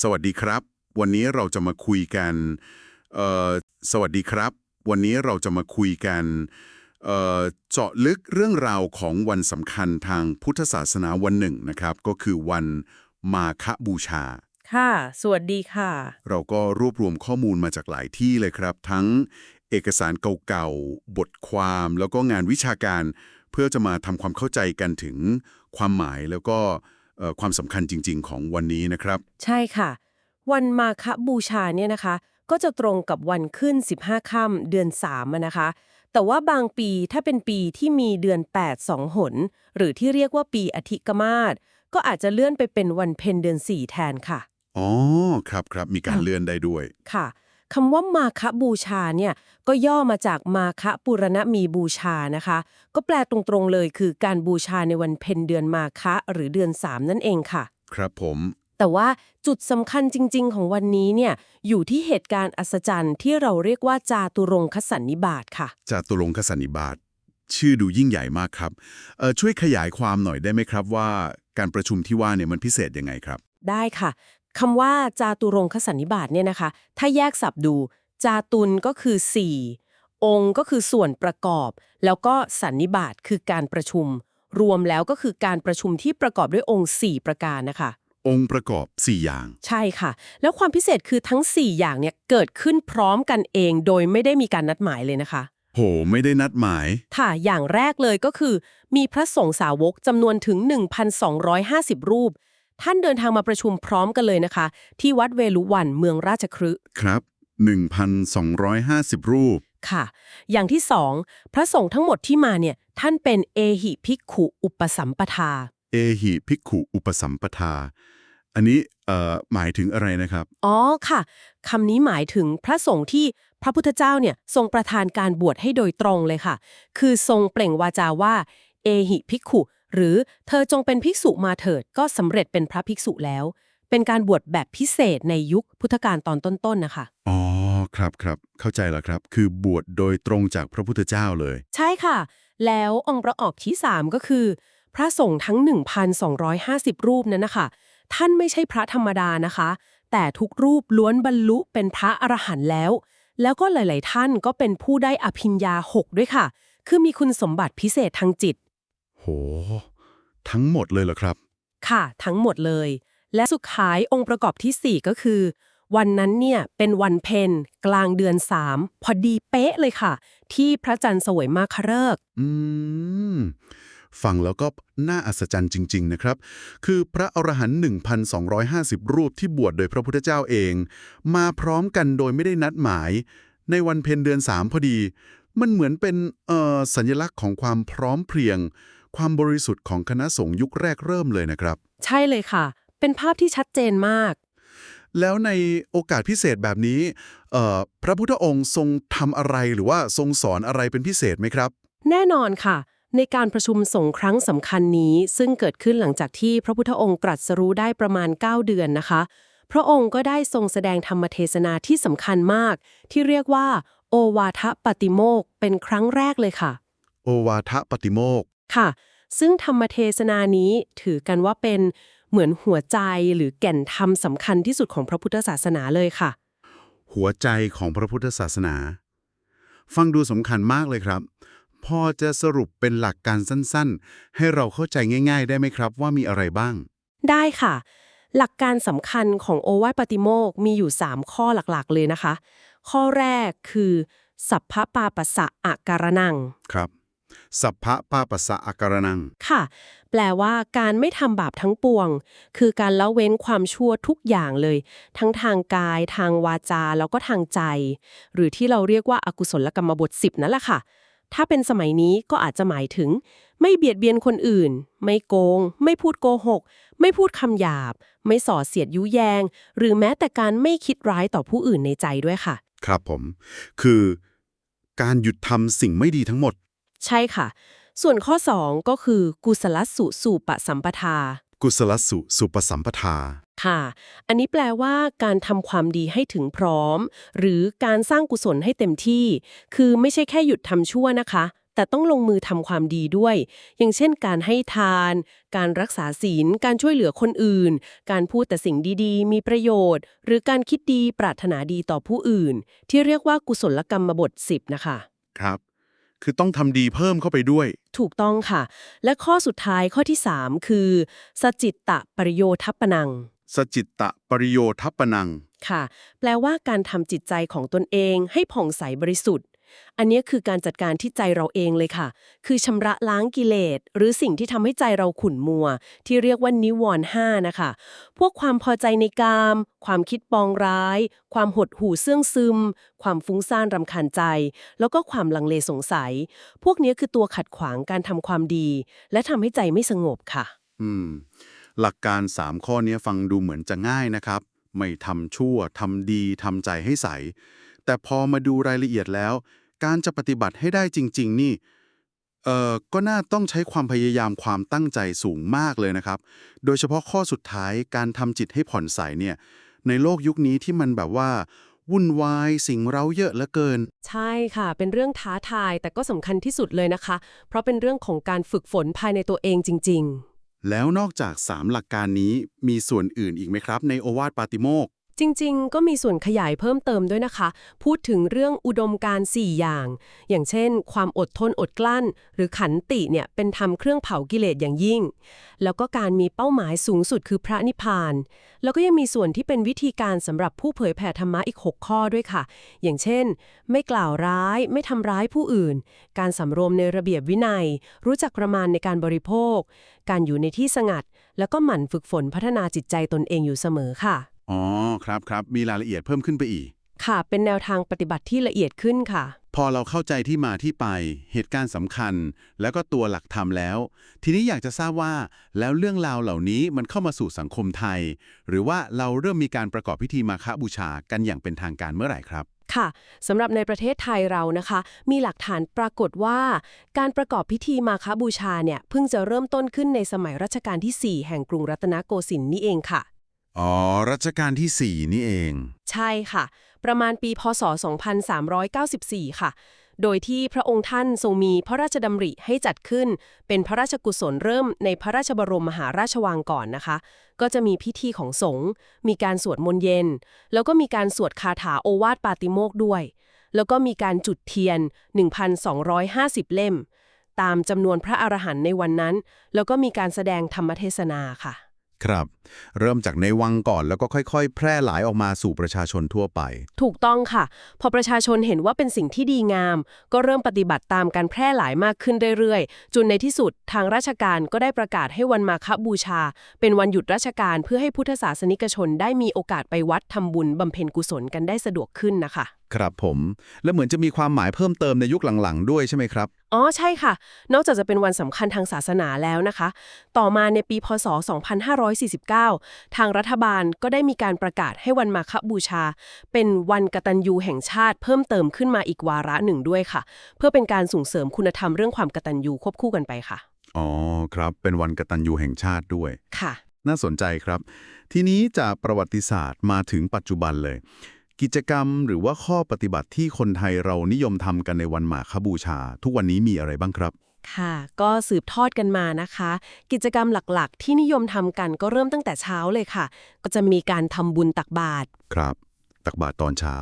สวัสดีครับ วันนี้เราจะมาคุยกันเอ่อสวัสดีครับ วันนี้เราจะมาคุยกันเอ่อเจาะลึกเรื่องราวของวันสำคัญทางพุทธศาสนาวันหนึ่งนะครับ ก็คือวันมาฆบูชา ค่ะ สวัสดีค่ะ เราก็รวบรวมข้อมูลมาจากหลายที่เลยครับ ทั้งเอกสารเก่าๆ บทความแล้วก็งานวิชาการ เพื่อจะมาทำความเข้าใจกันถึงความหมายแล้วก็เอ่อ ความสำคัญจริง ๆ ของวันนี้นะครับ ใช่ค่ะ วันมาฆบูชาเนี่ยนะคะ ก็จะตรงกับวันขึ้น 15ค่ำเดือน3อะนะคะ แต่ว่าบางปีถ้าเป็นปีที่มีเดือน 8 2 หน หรือที่เรียกว่าปีอธิกมาศก็อาจจะเลื่อนไปเป็นวันเพ็ญเดือน 4 แทนค่ะ อ๋อ ครับครับ มีการเลื่อนได้ด้วย ค่ะ คำว่ามาคบูชาเนี่ยก็ย่อมาจากมาคปุรณมีบูชานะคะ ก็แปลตรงๆเลยคือการบูชาในวันเพ็ญเดือนมาคะหรือเดือน 3 นั่นเองค่ะ ครับผมแต่ว่าจุดสำคัญจริง ๆ ของวันนี้เนี่ยอยู่ที่เหตุการณ์อัศจรรย์ที่เราเรียกว่าจาตุรงคสันนิบาตค่ะ จาตุรงคสันนิบาตชื่อดูยิ่งใหญ่มากครับเอ่อช่วยขยายความหน่อยได้ไหมครับว่าการประชุมที่ว่าเนี่ยมันพิเศษยังไงครับ ได้ค่ะ คำว่าจาตุรงคสันนิบาตเนี่ยนะคะ ถ้าแยกศัพท์ดู จาตุลก็คือ 4 องค์ก็คือส่วนประกอบ แล้วก็สันนิบาตคือการประชุม รวมแล้วก็คือการประชุมที่ประกอบด้วยองค์ 4 ประการนะคะ องค์ประกอบ 4 อย่าง ใช่ค่ะ แล้วความพิเศษคือทั้ง 4 อย่างเนี่ยเกิดขึ้นพร้อมกันเองโดยไม่ได้มีการนัดหมายเลยนะคะ โห ไม่ได้นัดหมาย ค่ะ อย่างแรกเลยก็คือ มีพระสงฆ์สาวกจำนวนถึง 1,250 รูป ท่านเดินทางมาประชุมพร้อมกันเลยนะคะ ที่วัดเวลุวันเมืองราชคฤห์ครับ 1,250 รูป ค่ะ อย่างที่สองพระสงฆ์ทั้งหมดที่มาเนี่ย ท่านเป็นเอหิภิกขุอุปสัมปทา เอหิภิกขุอุปสัมปทา อันนี้เอ่อหมายถึงอะไรนะครับ อ๋อค่ะคำนี้หมายถึงพระสงฆ์ที่พระพุทธเจ้าเนี่ยทรงประทานการบวชให้โดยตรงเลยค่ะ คือทรงเปล่งวาจาว่าเอหิภิกขุ หรือเธอจงเป็นภิกษุมาเถิดก็สำเร็จเป็นพระภิกษุแล้ว เป็นการบวชแบบพิเศษในยุคพุทธกาลตอนต้นๆนะคะ อ๋อ ครับครับเข้าใจแล้วครับ คือบวชโดยตรงจากพระพุทธเจ้าเลย ใช่ค่ะ แล้วองค์ประกอบที่ 3 ก็คือ พระสงฆ์ทั้ง 1,250 รูปนั้นนะคะ ท่านไม่ใช่พระธรรมดานะคะ แต่ทุกรูปล้วนบรรลุเป็นพระอรหันต์แล้ว แล้วก็หลาย ๆ ท่านก็เป็นผู้ได้อภิญญา6ด้วยค่ะ คือมีคุณสมบัติพิเศษทางจิต โห ทั้งหมดเลยเหรอครับ ค่ะ ทั้งหมดเลย และสุดท้ายองค์ประกอบทีสี่4 ก็คือ วันนั้นเนี่ยเป็นวันเพ็ญกลางเดือน 3 พอดีเป๊ะเลยค่ะ ที่พระจันทร์เสวยมาคฤกษ์อืมฟังแล้วก็น่าอัศจรรย์จริง ๆ นะครับ คือพระอรหันต์1,250 รูปที่บวชโดยพระพุทธเจ้าเอง มาพร้อมกันโดยไม่ได้นัดหมาย ในวันเพ็ญเดือน 3 พอดี มันเหมือนเป็นเอ่อสัญลักษณ์ของความพร้อมเพรียง ความบริสุทธิ์ของคณะสงฆ์ยุคแรกเริ่มเลยนะครับ ใช่เลยค่ะ เป็นภาพที่ชัดเจนมาก แล้วในโอกาสพิเศษแบบนี้เอ่อพระพุทธองค์ทรงทำอะไรหรือว่าทรงสอนอะไรเป็นพิเศษไหมครับ แน่นอนค่ะ ในการประชุมสงฆ์ครั้งสำคัญนี้ ซึ่งเกิดขึ้นหลังจากที่พระพุทธองค์ตรัสรู้ได้ประมาณ 9 เดือนนะคะ พระองค์ก็ได้ทรงแสดงธรรมเทศนาที่สำคัญมาก ที่เรียกว่า โอวาทปฏิโมกข์เป็นครั้งแรกเลยค่ะ โอวาทปฏิโมกข์ ค่ะ ซึ่งธรรมเทศนานี้ถือกันว่าเป็นเหมือนหัวใจหรือแก่นธรรมสำคัญที่สุดของพระพุทธศาสนาเลยค่ะ หัวใจของพระพุทธศาสนา ฟังดูสำคัญมากเลยครับ พอจะสรุปเป็นหลักการสั้นๆ ให้เราเข้าใจง่าย ๆ ได้ไหมครับ ว่ามีอะไรบ้าง ได้ค่ะ หลักการสำคัญของโอวาทปฏิโมกข์มีอยู่ 3 ข้อหลักๆ เลยนะคะ ข้อแรกคือ สัพพปาปัสสะอาการนังครับ สัพพะปาปัสสะอาการนัง ค่ะ แปลว่าการไม่ทำบาปทั้งปวง คือการละเว้นความชั่วทุกอย่างเลย ทั้งทางกาย ทางวาจา แล้วก็ทางใจ หรือที่เราเรียกว่าอากุศลกรรมบท10นั่นแหละค่ะ ถ้าเป็นสมัยนี้ก็อาจจะหมายถึง ไม่เบียดเบียนคนอื่น ไม่โกง ไม่พูดโกหก ไม่พูดคำหยาบ ไม่ส่อเสียดยุแยง หรือแม้แต่การไม่คิดร้ายต่อผู้อื่นในใจด้วยค่ะ ครับผม คือ การหยุดทำสิ่งไม่ดีทั้งหมด ใช่ค่ะ ส่วนข้อ 2 ก็คือกุศลสุสูปสัมปทา กุศลสุสุปสัมปทา ค่ะ อันนี้แปลว่าการทำความดีให้ถึงพร้อม หรือการสร้างกุศลให้เต็มที่ คือไม่ใช่แค่หยุดทำชั่วนะคะ แต่ต้องลงมือทำความดีด้วย อย่างเช่น การให้ทาน การรักษาศีล การช่วยเหลือคนอื่น การพูดแต่สิ่งดีๆ มีประโยชน์ หรือการคิดดีปรารถนาดีต่อผู้อื่น ที่เรียกว่ากุศลกรรมบท10นะคะ ครับ คือต้องทำดีเพิ่มเข้าไปด้วย ถูกต้องค่ะ และข้อสุดท้ายข้อที่ 3 คือ สจิตตะปริโยทัปปนัง สจิตตะปริโยทัปปนัง ค่ะ แปลว่าการทำจิตใจของตนเองให้ผ่องใสบริสุทธิ์ อันนี้คือการจัดการที่ใจเราเองเลยค่ะ คือชำระล้างกิเลส หรือสิ่งที่ทำให้ใจเราขุ่นมัว ที่เรียกว่านิวรณ์ห้านะคะ พวกความพอใจในกาม ความคิดปองร้าย ความหดหู่เสื่องซึม ความฟุ้งซ่านรำคาญใจ แล้วก็ความลังเลสงสัย พวกนี้คือตัวขัดขวางการทำความดี และทำให้ใจไม่สงบค่ะ อืม หลักการ 3 ข้อนี้ฟังดูเหมือนจะง่ายนะครับ ไม่ทำชั่วทำดีทำใจให้ใส แต่พอมาดูรายละเอียดแล้ว การจะปฏิบัติให้ได้จริง ๆ นี่เอ่อก็น่าต้องใช้ความพยายามความตั้งใจสูงมากเลยนะครับ โดยเฉพาะข้อสุดท้ายการทำจิตให้ผ่อนใสเนี่ยในโลกยุคนี้ที่มันแบบว่า วุ่นวายสิ่งเร้าเยอะเหลือเกิน ใช่ค่ะ เป็นเรื่องท้าทายแต่ก็สำคัญที่สุดเลยนะคะ เพราะเป็นเรื่องของการฝึกฝนภายในตัวเองจริงแล้วนอกจาก 3 หลักการนี้มีส่วนอื่นอีกไหมครับ ในโอวาทปาติโมกข์ๆ จริงๆ ก็มีส่วนขยายเพิ่มเติมด้วยนะคะ พูดถึงเรื่องอุดมการณ์4อย่าง อย่างเช่น ความอดทนอดกลั้น หรือขันติเนี่ยเป็นธรรมเครื่องเผากิเลสอย่างยิ่ง แล้วก็การมีเป้าหมายสูงสุดคือพระนิพพาน แล้วก็ยังมีส่วนที่เป็นวิธีการสำหรับผู้เผยแผ่ธรรมะอีก 6 ข้อด้วยค่ะ อย่างเช่น ไม่กล่าวร้าย ไม่ทำร้ายผู้อื่น การสำรวมในระเบียบวินัย รู้จักประมาณในการบริโภค การอยู่ในที่สงัด แล้วก็หมั่นฝึกฝนพัฒนาจิตใจตนเองอยู่เสมอค่ะ อ๋อครับครับมีรายละเอียดเพิ่มขึ้นไปอีก ค่ะเป็นแนวทางปฏิบัติที่ละเอียดขึ้นค่ะ พอเราเข้าใจที่มาที่ไป เหตุการณ์สำคัญ แล้วก็ตัวหลักธรรมแล้ว ทีนี้อยากจะทราบว่า แล้วเรื่องราวเหล่านี้มันเข้ามาสู่สังคมไทย หรือว่าเราเริ่มมีการประกอบพิธีมาฆบูชากันอย่างเป็นทางการเมื่อไหร่ครับค่ะสำหรับในประเทศไทยเรานะคะ มีหลักฐานปรากฏว่า การประกอบพิธีมาคบูชาเนี่ยเพิ่งจะเริ่มต้นขึ้นในสมัยรัชกาลที่ 4 แห่งกรุงรัตนโกสินทร์นี่เองค่ะ อ๋อ รัชกาลที่ 4 นี่เอง ใช่ค่ะ ประมาณปีพศ 2394 ค่ะ โดยที่พระองค์ท่านทรงมีพระราชดำริให้จัดขึ้น เป็นพระราชกุศลเริ่มในพระราชบรมมหาราชวังก่อนนะคะ ก็จะมีพิธีของสงฆ์มีการสวดมนต์เย็น แล้วก็มีการสวดคาถาโอวาทปาติโมกด้วย แล้วก็มีการจุดเทียน 1,250 เล่ม ตามจำนวนพระอรหันต์ในวันนั้น แล้วก็มีการแสดงธรรมเทศนาค่ะ ครับ เริ่มจากในวังก่อนแล้วก็ค่อยๆ แพร่หลายออกมาสู่ประชาชนทั่วไป ถูกต้องค่ะ พอประชาชนเห็นว่าเป็นสิ่งที่ดีงาม ก็เริ่มปฏิบัติตามการแพร่หลายมากขึ้นเรื่อยๆ จนในที่สุดทางราชการก็ได้ประกาศให้วันมาฆบูชา เป็นวันหยุดราชการเพื่อให้พุทธศาสนิกชนได้มีโอกาสไปวัดทำบุญบำเพ็ญกุศลกันได้สะดวกขึ้นนะคะ ครับผม แล้วเหมือนจะมีความหมายเพิ่มเติมในยุคหลังๆ ด้วยใช่ไหมครับ อ๋อใช่ค่ะ นอกจากจะเป็นวันสำคัญทางศาสนาแล้วนะคะ ต่อมาในปีพศ 2549 ทางรัฐบาลก็ได้มีการประกาศให้วันมาฆบูชา เป็นวันกตัญญูแห่งชาติ เพิ่มเติมขึ้นมาอีกวาระหนึ่งด้วยค่ะ เพื่อเป็นการส่งเสริมคุณธรรมเรื่องความกตัญญูควบคู่กันไปค่ะ อ๋อครับ เป็นวันกตัญญูแห่งชาติด้วย ค่ะ น่าสนใจครับ ทีนี้จากประวัติศาสตร์มาถึงปัจจุบันเลย กิจกรรมหรือว่าข้อปฏิบัติที่คนไทยเรานิยมทำกันในวันมาฆบูชา ทุกวันนี้มีอะไรบ้างครับ ค่ะ ก็สืบทอดกันมานะคะ กิจกรรมหลักๆ ที่นิยมทำกันก็เริ่มตั้งแต่เช้าเลยค่ะ ก็จะมีการทำบุญตักบาตรครับ ตักบาตรตอนเช้า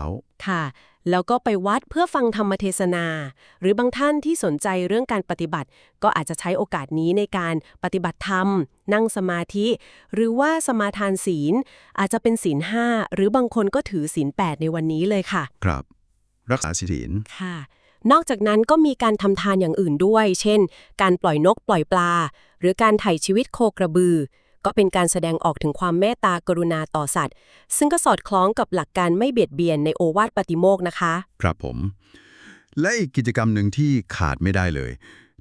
ค่ะ แล้วก็ไปวัดเพื่อฟังธรรมเทศนา หรือบางท่านที่สนใจเรื่องการปฏิบัติ ก็อาจจะใช้โอกาสนี้ในการปฏิบัติธรรม นั่งสมาธิ หรือว่าสมาทานศีล อาจจะเป็นศีลห้าหรือบางคนก็ถือศีลแปดในวันนี้เลยค่ะ ครับ รักษาศีลค่ะ นอกจากนั้นก็มีการทำทานอย่างอื่นด้วย เช่น การปล่อยนกปล่อยปลา หรือการไถ่ชีวิตโคกระบือ ก็เป็นการแสดงออกถึงความเมตตากรุณาต่อสัตว์ ซึ่งก็สอดคล้องกับหลักการไม่เบียดเบียนในโอวาทปาติโมกข์นะคะ ครับผม และอีกกิจกรรมหนึ่งที่ขาดไม่ได้เลย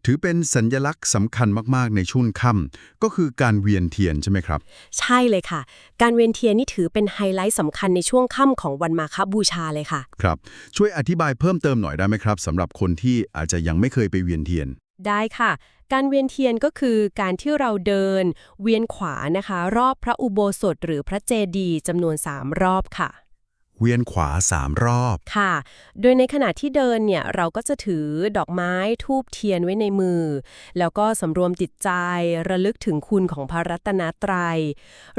ถือเป็นสัญญลักษณ์สำคัญมากๆในช่วงค่ำก็คือการเวียนเทียนใช่ไหมครับ ใช่เลยค่ะ การเวียนเทียนนี่ถือเป็นไฮไลท์สำคัญในช่วงค่ำของวันมาฆบูชาเลยค่ะ ครับ ช่วยอธิบายเพิ่มเติมหน่อยได้ไหมครับสำหรับคนที่อาจจะยังไม่เคยไปเวียนเทียน ได้ค่ะ การเวียนเทียนก็คือการที่เราเดิน เวียนขวานะคะ รอบพระอุโบสถหรือพระเจดีย์จำนวน 3 รอบค่ะ เวียนขวาสามรอบ ค่ะ โดยในขณะที่เดินเนี่ยเราก็จะถือดอกไม้ทูบเทียนไว้ในมือ แล้วก็สำรวมจิตใจระลึกถึงคุณของพระรัตนตรัย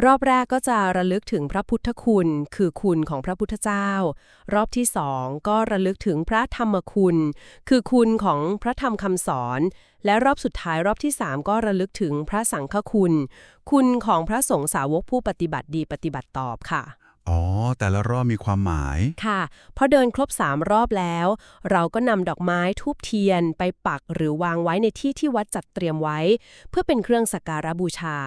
รอบแรกก็จะระลึกถึงพระพุทธคุณ คือคุณของพระพุทธเจ้า รอบที่สองก็ระลึกถึงพระธรรมคุณ คือคุณของพระธรรมคำสอน และรอบสุดท้ายรอบที่3ก็ระลึกถึงพระสังฆคุณ คุณของพระสงฆ์สาวกผู้ปฏิบัติดีปฏิบัติตอบค่ะ อ๋อ แต่ละรอบมีความหมาย ค่ะ พอเดินครบ 3 รอบแล้ว เราก็นำดอกไม้ทูบเทียนไปปักหรือวางไว้ในที่ที่วัดจัดเตรียมไว้ เพื่อเป็นเครื่องสักการะบูชา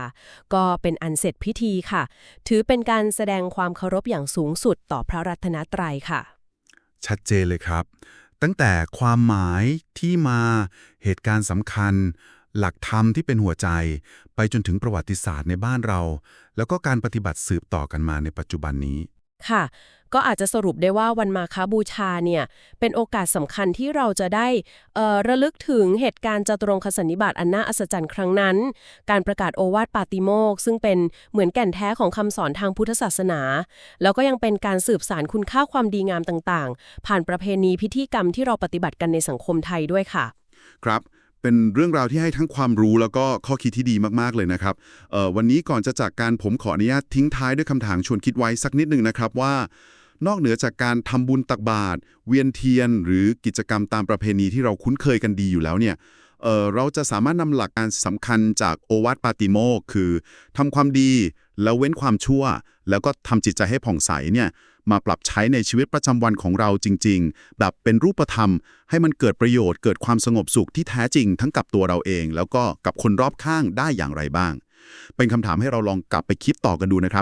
ก็เป็นอันเสร็จพิธีค่ะ ถือเป็นการแสดงความเคารพอย่างสูงสุดต่อพระรัตนตรัยค่ะ ชัดเจนเลยครับ ตั้งแต่ความหมายที่มาเหตุการณ์สำคัญ หลักธรรมที่เป็นหัวใจ ไปจนถึงประวัติศาสตร์ในบ้านเรา แล้วก็การปฏิบัติสืบต่อกันมาในปัจจุบันนี้ ค่ะ ก็อาจจะสรุปได้ว่าวันมาคาบูชาเนี่ย เป็นโอกาสสำคัญที่เราจะได้เอ่อระลึกถึงเหตุการณ์จตุรงคสันนิบาตอันน่าอัศจรรย์ครั้งนั้น การประกาศโอวาทปาติโมกข์ซึ่งเป็นเหมือนแก่นแท้ของคำสอนทางพุทธศาสนา แล้วก็ยังเป็นการสืบสารคุณค่าความดีงามต่างๆ ผ่านประเพณีพิธีกรรมที่เราปฏิบัติกันในสังคมไทยด้วยค่ะ ครับ เป็นเรื่องราวที่ให้ทั้งความรู้แล้วก็ข้อคิดที่ดีมากๆเลยนะครับเออวันนี้ก่อนจะจากการผมขออนุญาตทิ้งท้ายด้วยคำถามชวนคิดไว้สักนิดหนึ่งนะครับว่านอกเหนือจากการทำบุญตักบาตรเวียนเทียน หรือกิจกรรมตามประเพณีที่เราคุ้นเคยกันดีอยู่แล้วเนี่ยเออเราจะสามารถนำหลักการสำคัญจากโอวาทปาติโมกคือทำความดีแล้วเว้นความชั่ว แล้วก็ทำจิตใจให้ผ่องใสเนี่ย มาปรับใช้ในชีวิตประจำวันของเราจริง ๆ แบบเป็นรูปธรรม ให้มันเกิดประโยชน์ เกิดความสงบสุขที่แท้จริง ทั้งกับตัวเราเอง แล้วก็กับคนรอบข้างได้อย่างไรบ้าง เป็นคำถามให้เราลองกลับไปคิดต่อกันดูนะครับ